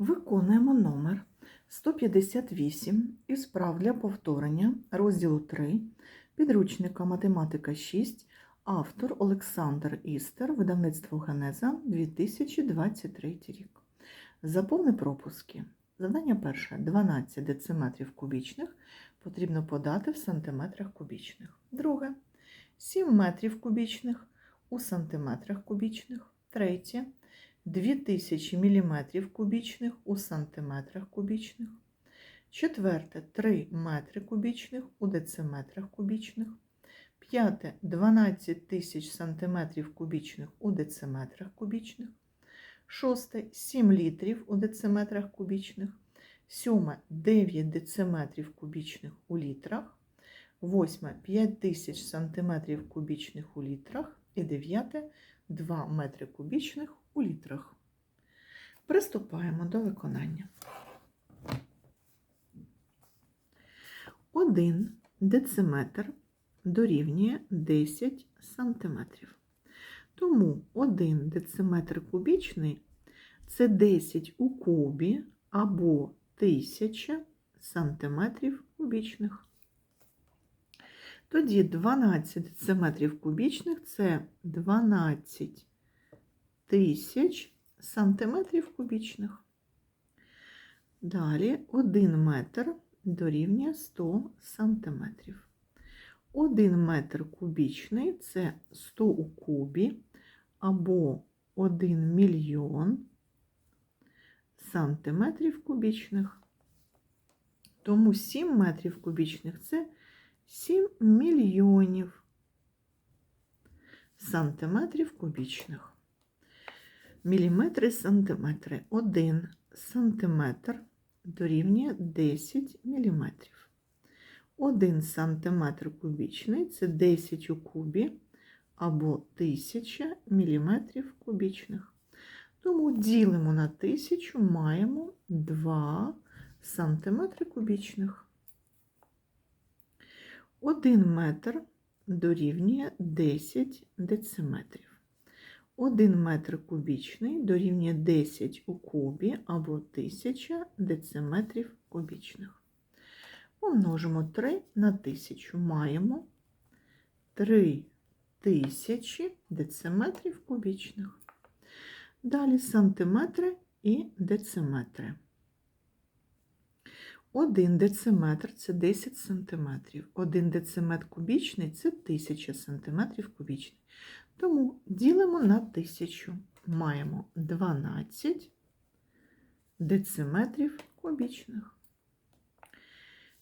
Виконуємо номер 158 із прав для повторення розділу 3 підручника Математика 6, автор Олександр Істер, видавництво Генеза 2023 рік. Заповни пропуски. Завдання перше 12 дециметрів кубічних потрібно подати в сантиметрах кубічних. Друге 7 метрів кубічних у сантиметрах кубічних. Третє 2000 мм кубічних у сантиметрах кубічних. Четверте 3 метри кубічних у дециметрах кубічних. П'яте 12 тисяч сантиметрів кубічних у дециметрах кубічних. Шосте 7 літрів у дециметрах кубічних. Сьоме 9 дециметрів кубічних у літрах. Восьме 5 тисяч сантиметрів кубічних у літрах. І дев'яте 2 метри кубічних у літрах. Приступаємо до виконання. 1 дециметр дорівнює 10 сантиметрів. Тому 1 дециметр кубічний це 10 у кубі або 1000 сантиметрів кубічних. Тоді 12 дециметрів кубічних це 12 тисяч сантиметрів кубічних. Далі 1 метр дорівнює 100 сантиметрів. 1 метр кубічний це 100 у кубі або 1 мільйон сантиметрів кубічних. Тому 7 метрів кубічних це 7 мільйонів сантиметрів кубічних. Міліметри, сантиметри. 1 сантиметр дорівнює 10 міліметрів. 1 сантиметр кубічний це 10 у кубі або 1000 міліметрів кубічних. Тому ділимо на 1000, маємо 2 сантиметри кубічних. 1 метр дорівнює 10 дециметрів. 1 метр кубічний дорівнює 10 у кубі або 1000 дециметрів кубічних. Помножимо 3 на 1000. Маємо 3 тисячі дециметрів кубічних. Далі сантиметри і дециметри. 1 дециметр це 10 сантиметрів. 1 дециметр кубічний це 1000 сантиметрів кубічний. Тому ділимо на 1000. Маємо 12 дециметрів кубічних.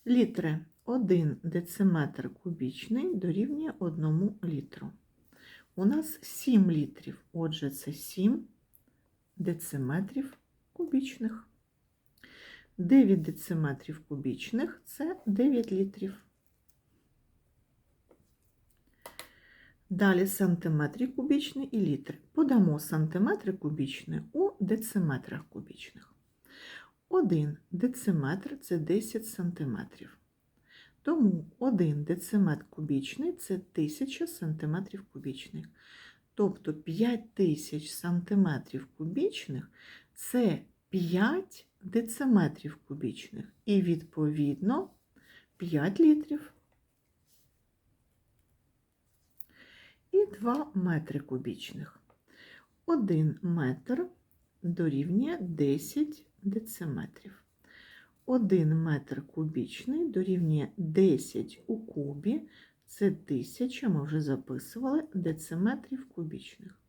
Літри 1 дециметр кубічний дорівнює 1 літру. У нас 7 літрів, отже, це 7 дециметрів кубічних. 9 дециметрів кубічних це 9 літрів. Далі сантиметри кубічні і літри. Подамо сантиметри кубічні у дециметрах кубічних. 1 дециметр це 10 сантиметрів. Тому 1 дециметр кубічний це 1000 сантиметрів кубічних. Тобто 5000 сантиметрів кубічних це 5 дециметрів кубічних. І, відповідно, 5 літрів. І 2 метри кубічних. 1 метр дорівнює 10 дециметрів. 1 метр кубічний дорівнює 10 у кубі. Це 1000, ми вже записували, дециметрів кубічних.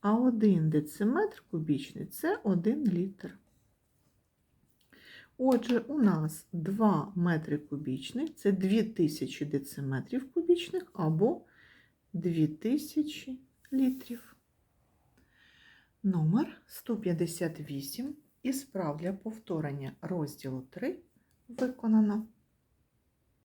А 1 дециметр кубічний це 1 літр. Отже, у нас 2 метри кубічних це 2000 дециметрів кубічних або 2000 літрів. Номер 158 із прав для повторення розділу 3 виконано.